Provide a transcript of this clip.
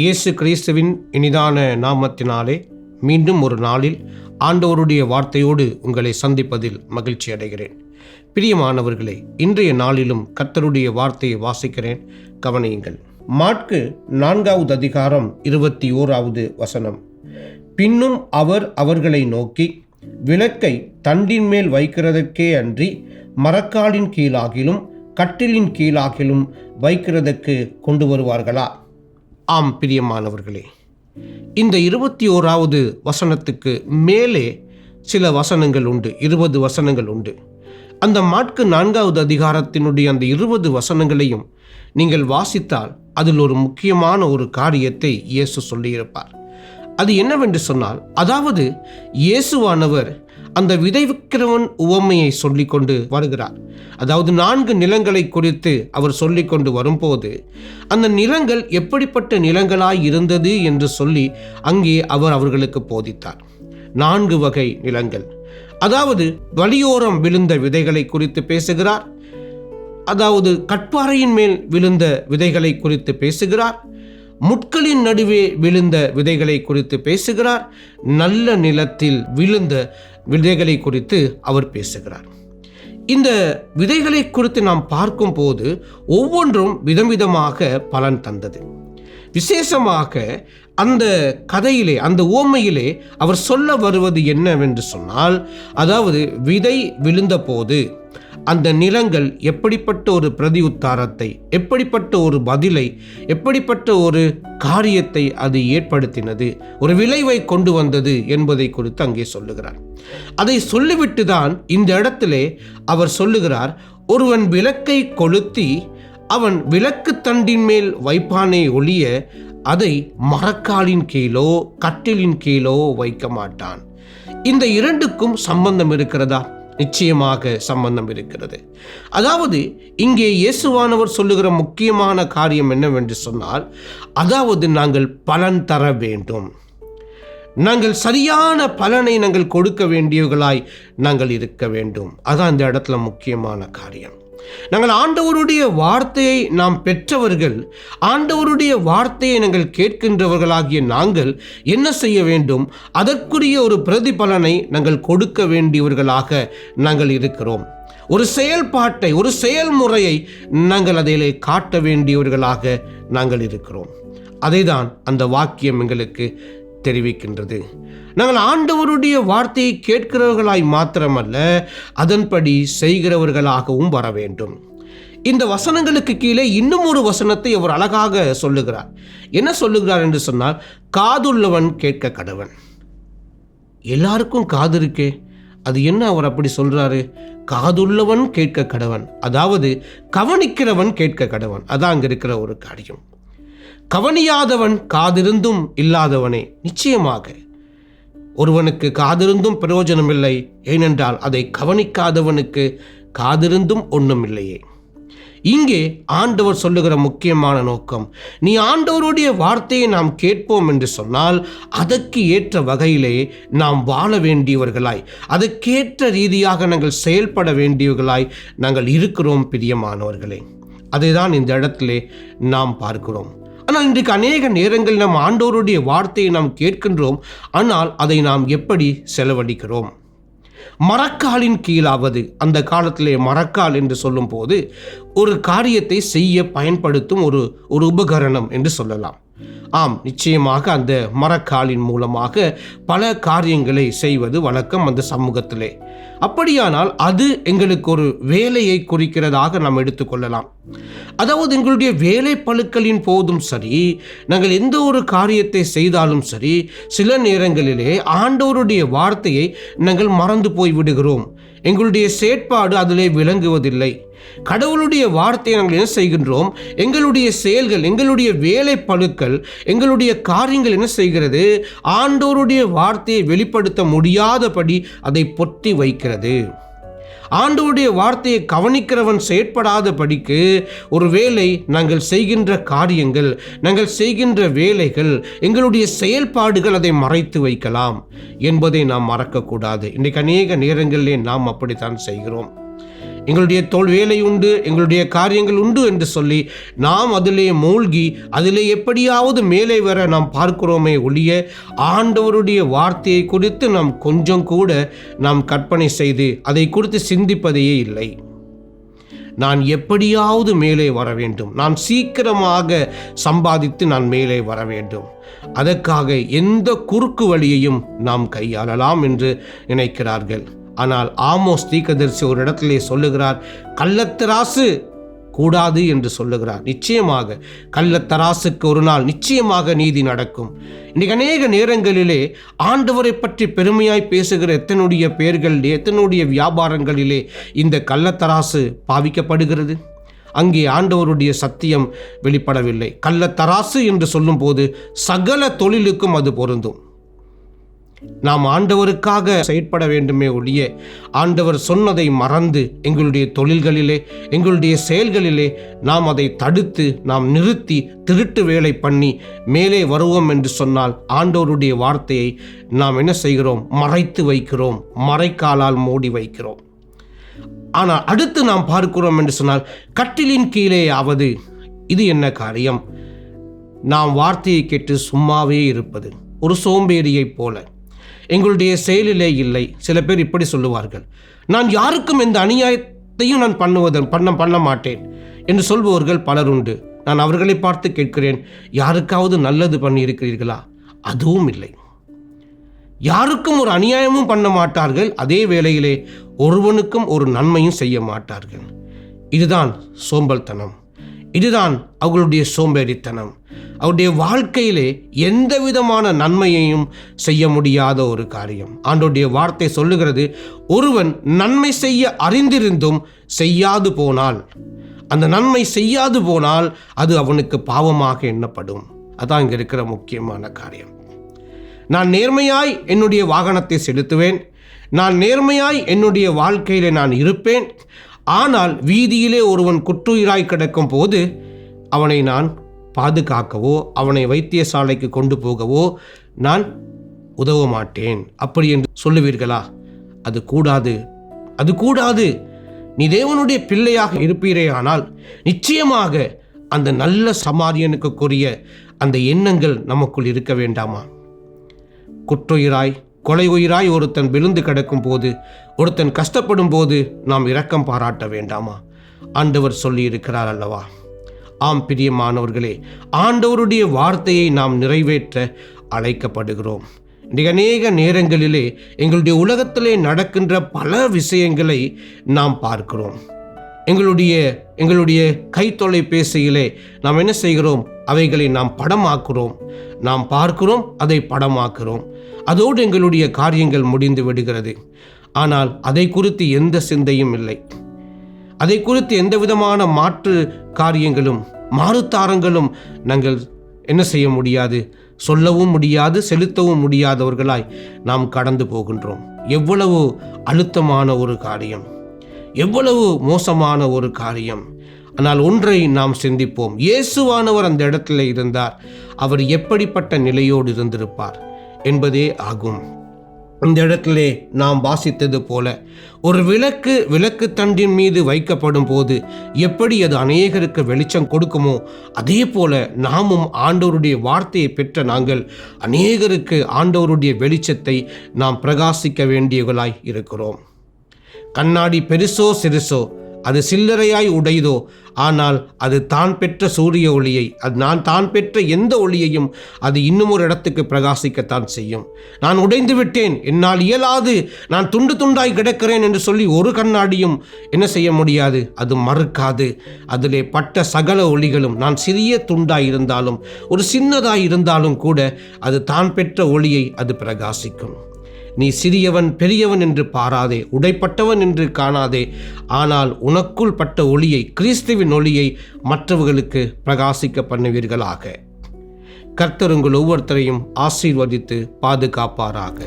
இயேசு கிறிஸ்துவின் இனிதான நாமத்தினாலே மீண்டும் ஒரு நாளில் ஆண்டவருடைய வார்த்தையோடு உங்களை சந்திப்பதில் மகிழ்ச்சி அடைகிறேன். பிரியமானவர்களே இன்றைய நாளிலும் கர்த்தருடைய வார்த்தையை வாசிக்கிறேன். கவனியுங்கள். மாட்கு நான்காவது அதிகாரம் இருபத்தி ஓராவது வசனம். பின்னும் அவர் அவர்களை நோக்கி விளக்கை தண்டின் மேல் வைக்கிறதற்கே அன்றி மரக்காலின் கீழாகிலும் கட்டிலின் கீழாகிலும் வைக்கிறதற்கு கொண்டு வருவார்களா? ஆம் பிரியமானவர்களே. இந்த இருபத்தி ஓராவது வசனத்துக்கு மேலே சில வசனங்கள் உண்டு. இருபது வசனங்கள் உண்டு. அந்த மாட்கு நான்காவது அதிகாரத்தினுடைய அந்த இருபது வசனங்களையும் நீங்கள் வாசித்தால் அதில் ஒரு முக்கியமான ஒரு காரியத்தை இயேசு சொல்லியிருப்பார். அது என்னவென்று சொன்னால் அதாவது இயேசுவானவர் அந்த விதைவிக்கிறவன் உவமையை சொல்லிக்கொண்டு வருகிறார். அதாவது நான்கு நிலங்களை குறித்து அவர் சொல்லிக்கொண்டு வரும்போது அந்த நிலங்கள் எப்படிப்பட்ட நிலங்களாய் இருந்தது என்று சொல்லி அங்கே அவர் அவர்களுக்கு போதித்தார். நான்கு வகை நிலங்கள். அதாவது வழியோரம் விழுந்த விதைகளை குறித்து பேசுகிறார். அதாவது கட்பாறையின் மேல் விழுந்த விதைகளை குறித்து பேசுகிறார். முட்களின் நடுவே விழுந்த விதைகளை குறித்து பேசுகிறார். நல்ல நிலத்தில் விழுந்த விதைகளை குறித்து அவர் பேசுகிறார். இந்த விதைகளை குறித்து நாம் பார்க்கும்போது ஒவ்வொன்றும் விதம் விதமாக பலன் தந்தது. விசேஷமாக அந்த கதையிலே அந்த ஓமையிலே அவர் சொல்ல வருவது என்னவென்று சொன்னால் அதாவது விதை விழுந்தபோது அந்த நிலங்கள் எப்படிப்பட்ட ஒரு பிரதி உத்தாரத்தை எப்படிப்பட்ட ஒரு பதிலை எப்படிப்பட்ட ஒரு காரியத்தை அது ஏற்படுத்தினது ஒரு விளைவை கொண்டு வந்தது என்பதை குறித்து அங்கே சொல்லுகிறார். அதை சொல்லிவிட்டு தான் இந்த இடத்திலே அவர் சொல்லுகிறார் ஒருவன் விளக்கை கொளுத்தி அவன் விளக்கு தண்டின் மேல் வைப்பானே ஒழிய அதை மரக்காலின் கீழோ கட்டிலின் கீழோ வைக்க மாட்டான் இந்த இரண்டுக்கும் சம்பந்தம் இருக்கிறதா? நிச்சயமாக சம்பந்தம் இருக்கிறது. அதாவது இங்கே இயேசுவானவர் சொல்லுகிற முக்கியமான காரியம் என்னவென்று சொன்னால் அதாவது நாங்கள் பலன் தர வேண்டும். நாங்கள் சரியான பலனை நாங்கள் கொடுக்க வேண்டியவர்களாய் நாங்கள் இருக்க வேண்டும். அதான் இந்த இடத்துல முக்கியமான காரியம். நாங்கள் ஆண்டவருடைய வார்த்தையை நாம் பெற்றவர்கள் ஆண்டவருடைய வார்த்தையை நாங்கள் கேட்கின்றவர்களாகிய நாங்கள் என்ன செய்ய வேண்டும்? அதற்குரிய ஒரு பிரதிபலனை நாங்கள் கொடுக்க வேண்டியவர்களாக நாங்கள் இருக்கிறோம். ஒரு செயல்பாட்டை ஒரு செயல்முறையை நாங்கள் அதிலே காட்ட வேண்டியவர்களாக நாங்கள் இருக்கிறோம். அதைதான் அந்த வாக்கியம் எங்களுக்கு தெரிவிக்கின்றது. நாங்கள் ஆண்டவருடைய வார்த்தையை கேட்கிறவர்களாய் மாத்திரமல்ல அதன்படி செய்கிறவர்களாகவும் வர வேண்டும். இந்த வசனங்களுக்கு கீழே இன்னும் ஒரு வசனத்தை அவர் அழகாக சொல்லுகிறார். என்ன சொல்லுகிறார் என்று சொன்னால் காதுள்ளவன் கேட்க கடவன். எல்லாருக்கும் காது இருக்கே. அது என்ன அவர் அப்படி சொல்றாரு? காதுள்ளவன் கேட்க கடவன். அதாவது கவனிக்கிறவன் கேட்க கடவன். அதான் அங்க இருக்கிற ஒரு காரியம். கவனியாதவன் காதிருந்தும் இல்லாதவனே. நிச்சயமாக ஒருவனுக்கு காதிருந்தும் பிரயோஜனமில்லை ஏனென்றால் அதை கவனிக்காதவனுக்கு காதிருந்தும் ஒன்றும் இல்லையே இங்கே ஆண்டவர் சொல்லுகிற முக்கியமான நோக்கம் நீ ஆண்டவருடைய வார்த்தையை நாம் கேட்போம் என்று சொன்னால் அதற்கு ஏற்ற வகையிலே நாம் வாழ வேண்டியவர்களாய் அதற்கேற்ற ரீதியாக நாங்கள் செயல்பட வேண்டியவர்களாய் நாங்கள் இருக்கிறோம் பிரியமானவர்களே. அதை தான் இந்த இடத்திலே நாம் பார்க்கிறோம். ஆனால் இன்றைக்கு அநேக நேரங்கள் நாம் ஆண்டோருடைய வார்த்தையை நாம் கேட்கின்றோம். ஆனால் அதை நாம் எப்படி செலவழிக்கிறோம்? மரக்காலின் கீழாவது அந்த காலத்திலே மரக்கால் என்று சொல்லும்போது ஒரு காரியத்தை செய்ய பயன்படுத்தும் ஒரு ஒரு உபகரணம் என்று சொல்லலாம். ஆம் நிச்சயமாக அந்த மரக்காலின் மூலமாக பல காரியங்களை செய்வது வழக்கம் அந்த சமூகத்திலே. அப்படியானால் அது எங்களுக்கு ஒரு வேலையை குறிக்கிறதாக நாம் எடுத்துக்கொள்ளலாம் அதாவது எங்களுடைய வேலை பழுக்களின் போதும் சரி நாங்கள் எந்த ஒரு காரியத்தை செய்தாலும் சரி சில நேரங்களிலே ஆண்டோருடைய வார்த்தையை நாங்கள் மறந்து போய் விடுகிறோம். எங்களுடைய செயற்பாடு அதிலே விளங்குவதில்லை. கடவுளுடைய வார்த்தையை நாங்கள் என்ன செய்கின்றோம்? எங்களுடைய செயல்கள் எங்களுடைய வேலை பழுக்கள் எங்களுடைய காரியங்கள் என்ன செய்கிறது? ஆண்டோருடைய வார்த்தையை வெளிப்படுத்த முடியாதபடி அதை பொத்தி வைக்கிறது. ஆண்டவருடைய வார்த்தையை கவனிக்கிறவன் செயற்படாத படிக்கு ஒருவேளை நாங்கள் செய்கின்ற காரியங்கள் நாங்கள் செய்கின்ற வேலைகள் எங்களுடைய செயல்பாடுகள் அதை மறைத்து வைக்கலாம் என்பதை நாம் மறக்கக்கூடாது. இன்றைக்கு அநேக நேரங்களிலே நாம் அப்படித்தான் செய்கிறோம். எங்களுடைய தோல் வேலை உண்டு எங்களுடைய காரியங்கள் உண்டு என்று சொல்லி நாம் அதிலே மூழ்கி அதிலே எப்படியாவது மேலே வர நாம் பார்க்கிறோமே ஒழிய ஆண்டவருடைய வார்த்தையை குறித்து நாம் கொஞ்சம் கூட நாம் கற்பனை செய்து அதை குறித்து சிந்திப்பதையே இல்லை. நான் எப்படியாவது மேலே வர வேண்டும். நான் சீக்கிரமாக சம்பாதித்து நான் மேலே வர வேண்டும். அதற்காக எந்த குறுக்கு வழியையும் நாம் கையாளலாம் என்று நினைக்கிறார்கள். ஆனால் ஆமோஸ் தீக்கதரிசி ஒரு இடத்திலே சொல்லுகிறார் கள்ளத்தராசு கூடாது என்று சொல்லுகிறார். நிச்சயமாக கள்ளத்தராசுக்கு ஒரு நாள் நிச்சயமாக நீதி நடக்கும். இன்னைக்கு அநேக நேரங்களிலே ஆண்டவரை பற்றி பெருமையாய் பேசுகிற எத்தனுடைய பெயர்களிலே எத்தனுடைய வியாபாரங்களிலே இந்த கள்ளத்தராசு பாவிக்கப்படுகிறது? அங்கே ஆண்டவருடைய சத்தியம் வெளிப்படவில்லை. கள்ளத்தராசு என்று சொல்லும்போது சகல தொழிலுக்கும் அது பொருந்தும். நாம் ஆண்டவருக்காக செயற்பட வேண்டுமே ஒழிய ஆண்டவர் சொன்னதை மறந்து எங்களுடைய தொழில்களிலே எங்களுடைய செயல்களிலே நாம் அதை தடுத்து நாம் நிறுத்தி திருட்டு வேலை பண்ணி மேலே வருவோம் என்று சொன்னால் ஆண்டவருடைய வார்த்தையை நாம் என்ன செய்கிறோம்? மறைத்து வைக்கிறோம். மறைக்காலால் மூடி வைக்கிறோம். ஆனால் அடுத்து நாம் பார்க்கிறோம் என்று சொன்னால் கட்டிலின் கீழே ஆவது இது என்ன காரியம்? நாம் வார்த்தையை கேட்டு சும்மாவே இருப்பது ஒரு சோம்பேறியைப் போல. எங்களுடைய செயலிலே இல்லை. சில பேர் இப்படி சொல்லுவார்கள். நான் யாருக்கும் எந்த அநியாயத்தையும் நான் பண்ணுவதன் பண்ண பண்ண மாட்டேன் என்று சொல்பவர்கள் பலர் உண்டு. நான் அவர்களை பார்த்து கேட்கிறேன் யாருக்காவது நல்லது பண்ணியிருக்கிறீர்களா? அதுவும் இல்லை. யாருக்கும் ஒரு அநியாயமும் பண்ண மாட்டார்கள். அதே வேளையிலே ஒருவனுக்கும் ஒரு நன்மையும் செய்ய மாட்டார்கள். இதுதான் சோம்பல்தனம். இதுதான் அவர்களுடைய சோம்பேறித்தனம். அவருடைய வாழ்க்கையிலே எந்த விதமான நன்மையையும் செய்ய முடியாத ஒரு காரியம். ஆண்டோடைய வார்த்தை சொல்லுகிறது ஒருவன் நன்மை செய்ய அறிந்திருந்தும் செய்யாது போனால் அந்த நன்மை செய்யாது போனால் அது அவனுக்கு பாவமாக எண்ணப்படும். அதான் இங்கே இருக்கிற முக்கியமான காரியம். நான் நேர்மையாய் என்னுடைய வாகனத்தை செலுத்துவேன். நான் நேர்மையாய் என்னுடைய வாழ்க்கையில் நான் இருப்பேன். ஆனால் வீதியிலே ஒருவன் குற்றுயிராய் கிடக்கும் போது அவனை நான் பாதுகாக்கவோ அவனை வைத்தியசாலைக்கு கொண்டு போகவோ நான் உதவ மாட்டேன் அப்படி என்று சொல்லுவீர்களா? அது கூடாது. அது கூடாது. நீ தேவனுடைய பிள்ளையாக இருப்பீரே ஆனால் நிச்சயமாக அந்த நல்ல சமாரியனுக்குரிய அந்த எண்ணங்கள் நமக்குள் இருக்க வேண்டாமா? குற்றுயிராய் கொலை உயிராய் ஒருத்தன் விழுந்து கிடக்கும் போது ஒருத்தன் கஷ்டப்படும் போது நாம் இரக்கம் பாராட்ட வேண்டாமா? ஆண்டவர் சொல்லியிருக்கிறார் அல்லவா? ஆம் பிரியமானவர்களே ஆண்டவருடைய வார்த்தையை நாம் நிறைவேற்ற அழைக்கப்படுகிறோம். அநேக நேரங்களிலே எங்களுடைய உலகத்திலே நடக்கின்ற பல விஷயங்களை நாம் பார்க்கிறோம். எங்களுடைய எங்களுடைய கைத்தொலைபேசியிலே நாம் என்ன செய்கிறோம்? அவைகளை நாம் படமாக்குறோம். நாம் பார்க்கிறோம் அதை படமாக்குறோம். அதோடு எங்களுடைய காரியங்கள் முடிந்து விடுகிறது. ஆனால் அதை குறித்து எந்த சிந்தையும் இல்லை. அதை குறித்து எந்த விதமான மாற்று காரியங்களும் மாறுத்தாரங்களும் நாங்கள் என்ன செய்ய முடியாது? சொல்லவும் முடியாது செலுத்தவும் முடியாதவர்களாய் நாம் கடந்து போகின்றோம். எவ்வளவு அழுத்தமான ஒரு காரியம். எவ்வளவு மோசமான ஒரு காரியம். ஆனால் ஒன்றை நாம் சிந்திப்போம். இயேசுவானவர் அந்த இடத்துல இருந்தார். அவர் எப்படிப்பட்ட நிலையோடு இருந்திருப்பார் என்பதே ஆகும். இந்த இடத்திலே நாம் வாசித்தது போல ஒரு விளக்கு விளக்கு தண்டின் மீது வைக்கப்படும் போது எப்படி அது அநேகருக்கு வெளிச்சம் கொடுக்குமோ அதே போல நாமும் ஆண்டவருடைய வார்த்தையை பெற்ற நாங்கள் அநேகருக்கு ஆண்டவருடைய வெளிச்சத்தை நாம் பிரகாசிக்க வேண்டியவர்களாய் இருக்கிறோம். கண்ணாடி பெருசோ சிறுசோ அது சில்லறையாய் உடையதோ? ஆனால் அது தான் பெற்ற சூரிய ஒளியை அது நான் தான் பெற்ற எந்த ஒளியையும் அது இன்னும் ஒரு இடத்துக்கு பிரகாசிக்கத்தான் செய்யும். நான் உடைந்து விட்டேன் என்னால் இயலாது நான் துண்டு துண்டாய் கிடக்கிறேன் என்று சொல்லி ஒரு கண்ணாடியும் என்ன செய்ய முடியாது? அது மறுக்காது. அதிலே பட்ட சகல ஒளிகளும் நான் சிறிய துண்டாய் இருந்தாலும் ஒரு சின்னதாய் இருந்தாலும் கூட அது தான் பெற்ற ஒளியை அது பிரகாசிக்கும். நீ சிறியவன் பெரியவன் என்று பாராதே உடைப்பட்டவன் என்று காணாதே. ஆனால் உனக்குள் பட்ட ஒளியை கிறிஸ்துவின் ஒளியை மற்றவர்களுக்கு பிரகாசிக்க பண்ணுவீர்களாக. கர்த்தர் உங்கள் ஒவ்வொருத்தரையும் ஆசீர்வதித்து பாதுகாப்பாராக.